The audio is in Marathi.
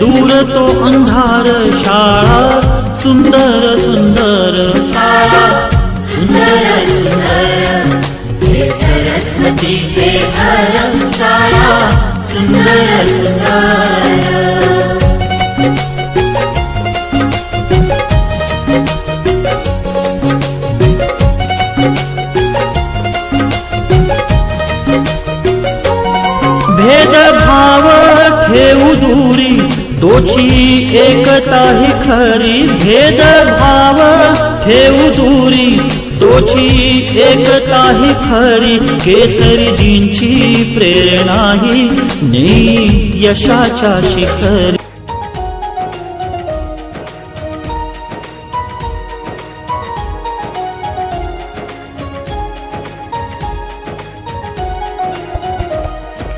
दूर तो अंधार शाळा सुंदर सुंदर दूरी तोची एकता ही खरी भेदभाव. ठेऊ दूरी. तोची एकता ही खरी केसरीजींची प्रेरणा ही नेई यशाच्या शिखरी.